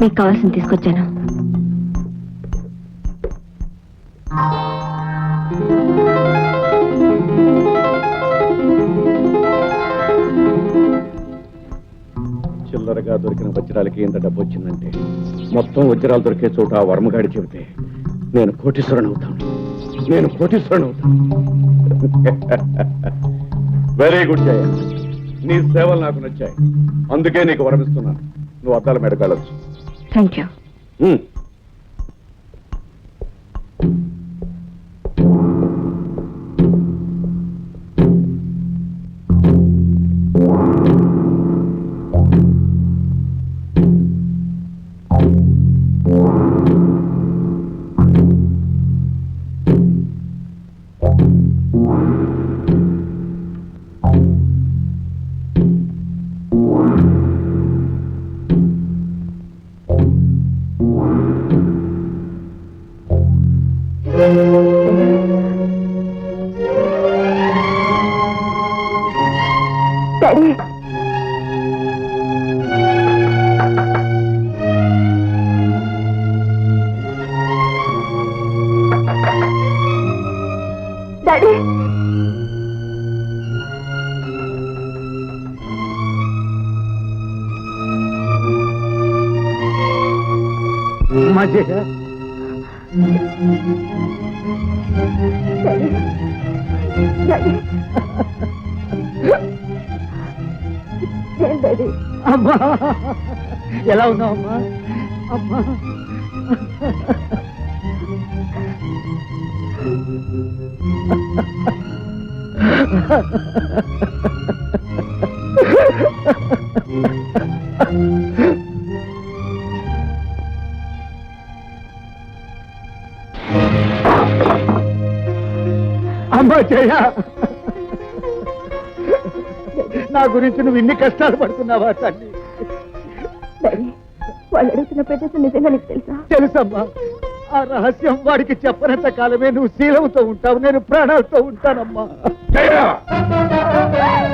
మీకు కావాల్సింది తీసుకొచ్చాను. చిల్లరగా దొరికిన వజ్రాలకి ఇంత డబ్బు వచ్చిందంటే మొత్తం వజ్రాలు దొరికే చోట ఆ వర్మగాడి చెబితే నేను కోటీశ్వరుని అవుతాను నేను కోటీశ్వరుని అవుతాను వెరీ గుడ్ జయ. నీ సేవలు నాకు నచ్చాయి. అందుకే నీకు వరమిస్తున్నాను. నువ్వు అద్దాల మెడకాలొచ్చు Thank you. Hmm. Daddy daddy daddy daddy అమ్మా! ఎలా ఉన్నావు అమ్మా? అమ్మా! అమ్మా చెయ్యా నా గురించి నువ్వు ఇన్ని కష్టాలు పడుతున్నావా తల్లి? డాడీ వాళ్ళు అడుగుతున్న ప్రదేశం నిజంగా నీకు తెలుసా? తెలుసమ్మా. ఆ రహస్యం వాడికి చెప్పనంత కాలమే నువ్వు శీలంతో ఉంటావు నేను ప్రాణాలతో ఉంటానమ్మా.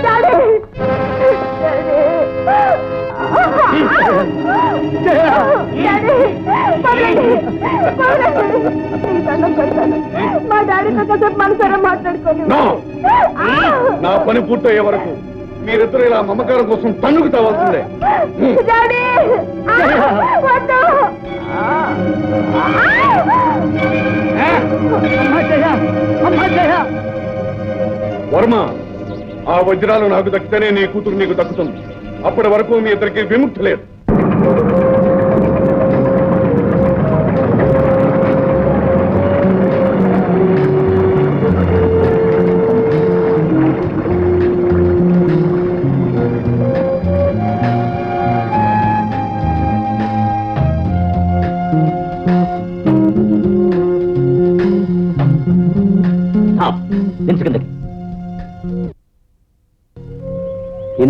డాడీ! మా కాసేపు మనసారా మాట్లాడుకోని No! నా పని పూర్తయ్యే వరకు మీరిద్దరు ఇలా మమకారం కోసం తన్నుకు తవ్వాల్సిందే! వర్మ ఆ వజ్రాలు నాకు దక్కితేనే నీ కూతురు నీకు దక్కుతుంది. అప్పటి వరకు మీ ఇద్దరికి విముక్తి లేదు.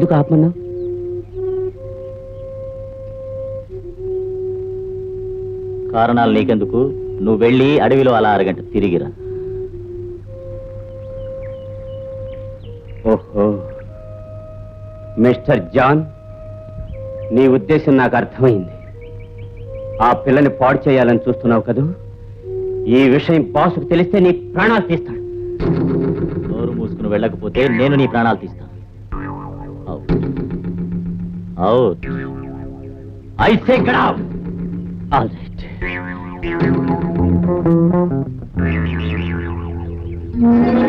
ఎందుకు ఆపమన్నా? కారణాలు నీకెందుకు? నువ్వు వెళ్ళి అడవిలో అలా అరగంట తిరిగిరా. ఓహో. మిస్టర్ జాన్ నీ ఉద్దేశం నాకు అర్థమైంది. ఆ పిల్లని పాడు చేయాలని చూస్తున్నావు కదూ? ఈ విషయం బాసుకు తెలిస్తే నీ ప్రాణాలు తీస్తాడు. నోరు మూసుకుని వెళ్ళకపోతే నేను నీ ప్రాణాలు తీస్తాను Out. I say get out. All right. Mm-hmm.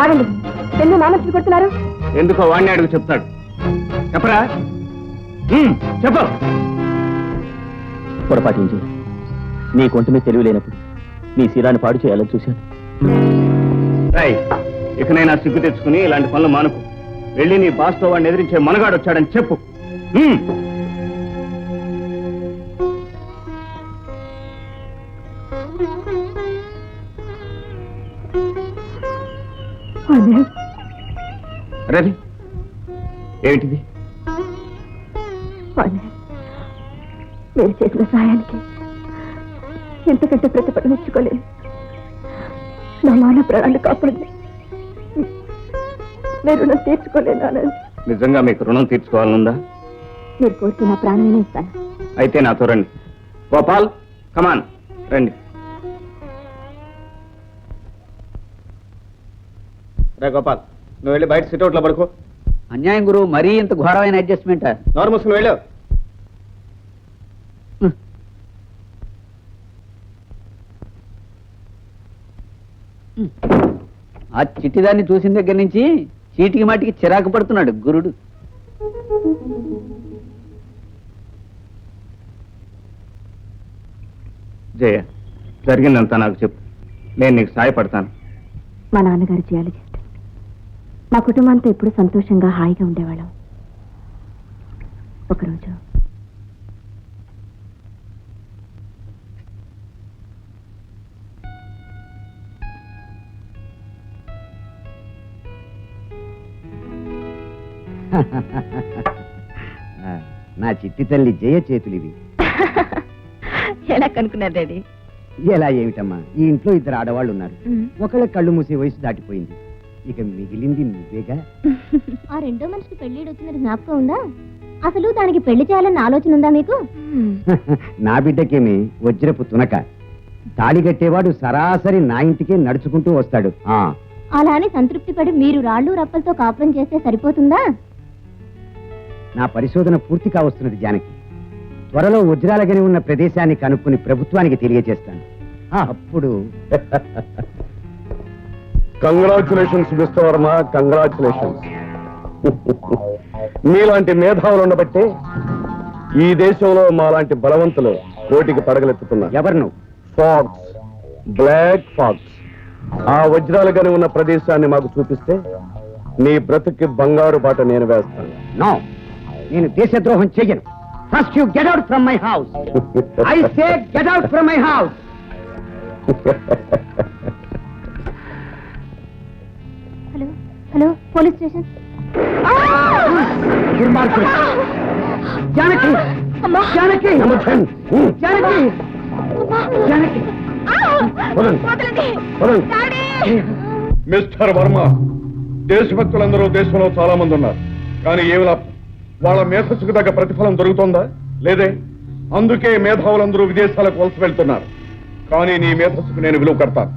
ఎందుకు కొడుతున్నారు? ఎందుకో వాడిని అడుగు చెప్తాడు. చెప్పరా? చెప్పు. పొరపాటించి నీ కొంట మీద తెలివి లేనప్పుడు నీ శీలాన్ని పాడు చేయాలని చూశాను. ఇకనైనా సిగ్గు తెచ్చుకుని ఇలాంటి పనులు మానుకు. వెళ్ళి నీ బాస్తో వాడిని ఎదిరించే మనగాడు వచ్చాడని చెప్పు. రవి ఏమిటిది? మీరు చేసిన సహాయానికి ఎంతకంటే ప్రతిఫలం ఇచ్చుకోలేదు. నా మాన ప్రాణాలు కాపాడి నేను రుణం తీర్చుకోలేను ఆనంద్. నిజంగా మీకు రుణం తీర్చుకోవాలనుందా? మీరు కోరితే నా ప్రాణమైనా ఇస్తాను. అయితే నాతో రండి. గోపాల్ కమాన్ రండి. రే గోపాల్ నువ్వు వెళ్ళి బయట సిట్అవుట్లో పడుకో. అన్యాయం గురు మరీ ఇంత ఘోరమైన అడ్జస్ట్మెంట్ నోరు మూసుకుని వెళ్ళు. ఆ చిట్టిదాన్ని చూసిన దగ్గర నుంచి చీటికి మాటికి చిరాకు పడుతున్నాడు గురుడు. జయ జరిగిందంతా నాకు చెప్పు. నేను నీకు సాయపడతాను. మా నాన్నగారు జియాలజిస్ట్ మా కుటుంబంతో ఎప్పుడు సంతోషంగా హాయిగా ఉండేవాళ్ళం. ఒకరోజు. నా చిట్టి తల్లి జయ చేతులివి. ఎలా కనుక్కున్నారు డాడీ? ఎలా ఏమిటమ్మా? ఈ ఇంట్లో ఇద్దరు ఆడవాళ్ళు ఉన్నారు ఒకళ్ళ కళ్ళు మూసే వయసు దాటిపోయింది. ఇక మిగిలింది నువ్వేగా? ఆ రెండో మనిషికి పెళ్ళి వచ్చిందని జ్ఞాపకం ఉందా? అసలు దానికి పెళ్ళి చేయాలన్న ఆలోచన ఉందా మీకు? నా బిడ్డకేమి వజ్రపు తునక తాళి కట్టేవాడు సరాసరి నా ఇంటికే నడుచుకుంటూ వస్తాడు. ఆ. అలా అని సంతృప్తి పడి మీరు రాళ్ళు రప్పలతో కాపురం చేస్తే సరిపోతుందా? నా పరిశోధన పూర్తి కావస్తున్నది జానకి. త్వరలో వజ్రాలగని ఉన్న ప్రదేశాన్ని కనుక్కుని ప్రభుత్వానికి తెలియజేస్తాను. అప్పుడు. కంగ్రాచులేషన్స్ విశ్వవర్మ కంగ్రాచులేషన్స్ మీలాంటి మేధావులు ఉండబట్టే ఈ దేశంలో మాలాంటి బలవంతులు కోటికి పడగలెత్తుతున్నారు. ఎవరు నువ్వు ఫాక్స్ బ్లాక్ ఫాక్స్ ఆ వజ్రాలు గని ఉన్న ప్రదేశాన్ని మాకు చూపిస్తే నీ బ్రతుక్కి బంగారు బాట నేను వేస్తాను. నో నేను దేశద్రోహం చెయ్యను. First you get out from my house I say get out from my house hello hello police station. దుర్మార్గుడు. జానకి జానకి. జానకి. మిస్టర్ వర్మ దేశభక్తులందరూ దేశంలో చాలా మంది ఉన్నారు. కానీ ఏమి లాభం? వాళ్ళ మేధస్సుకు తగ్గ ప్రతిఫలం దొరుకుతుందా? లేదే. అందుకే మేధావులందరూ విదేశాలకు వలస వెళ్తున్నారు. కానీ నీ మేధస్సుకు నేను విలువ కడతాను.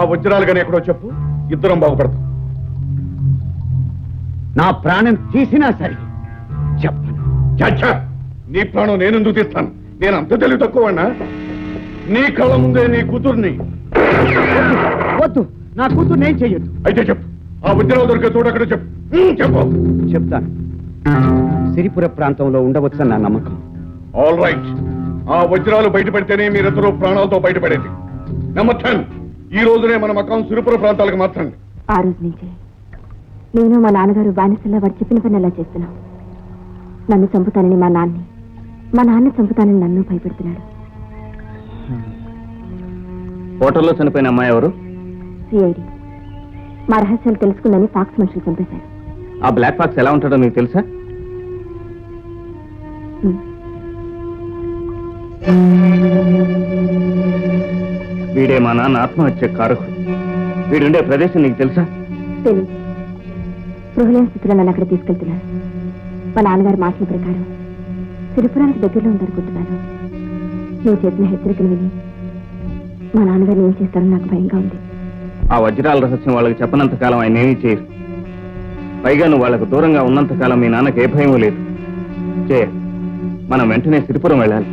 ఆ వజ్రాలు కానీ ఎక్కడో చెప్పు. ఇద్దరం బాగుపడతాం. నా ప్రాణం తీసినా సరే చెప్పను. చచ్చా నీ ప్రాణం నేను ఎందుకు తీస్తాను? నేను అంత తెలివి తక్కువన్నా నీ కళ్ళ ముందే నీ కూతుర్ని. వద్దు నా కూతురు నేను చెయ్యొద్దు అయితే చెప్పు. ఆ వజ్రాలు దొరికే చోటు అక్కడ చెప్పు. చెప్పు. చెప్తాను. సిరిపుర ప్రాంతంలో ఉండవచ్చని నా నమ్మకం. ఆల్ రైట్ ఆ వజ్రాలు బయటపడితేనే మీరిద్దరూ ప్రాణాలతో బయటపడేది. నెంబర్ టెన్ ఈ రోజునే మన మకాం సిరుపుర ప్రాంతాలకు మార్చండి. ఆ రోజు నుంచి. నేను మా నాన్నగారు బానిసల్లా వాడు చెప్పిన పని అలా చేస్తున్నాం నన్ను చంపుతానని మా నాన్ని. మా నాన్న చంపుతానని నన్ను భయపెడుతున్నాడు. హోటల్లో చనిపోయిన అమ్మాయి ఎవరు? సిఐడి మా రహస్యాలు తెలుసుకుందని ఫాక్స్ మనుషులు చంపేశారు. ఆ బ్లాక్ బాక్స్ ఎలా ఉంటాడో మీకు తెలుసా. వీడే మా నాన్న ఆత్మహత్య కారకుడు. వీడుండే ప్రదేశం నీకు తెలుసా? తెలియదు స్పృహలేని స్థితిలో నన్ను అక్కడ తీసుకెళ్తున్నారు. మా నాన్నగారు మాటల ప్రకారం తిరుపురానికి దగ్గరలో ఉందనుకుంటున్నాను నువ్వు చేసిన హెచ్చరికలు విని మా నాన్నగారు ఏం చేస్తారో నాకు భయంగా ఉంది. ఆ వజ్రాల రహస్యం వాళ్ళకి చెప్పనంత కాలం ఆయన ఏమీ చేయరు. పైగా నువ్వు వాళ్ళకు దూరంగా ఉన్నంత కాలం మీ నాన్నకు ఏ భయం లేదు. చేయ మనం వెంటనే సిరిపురం వెళ్ళాలి.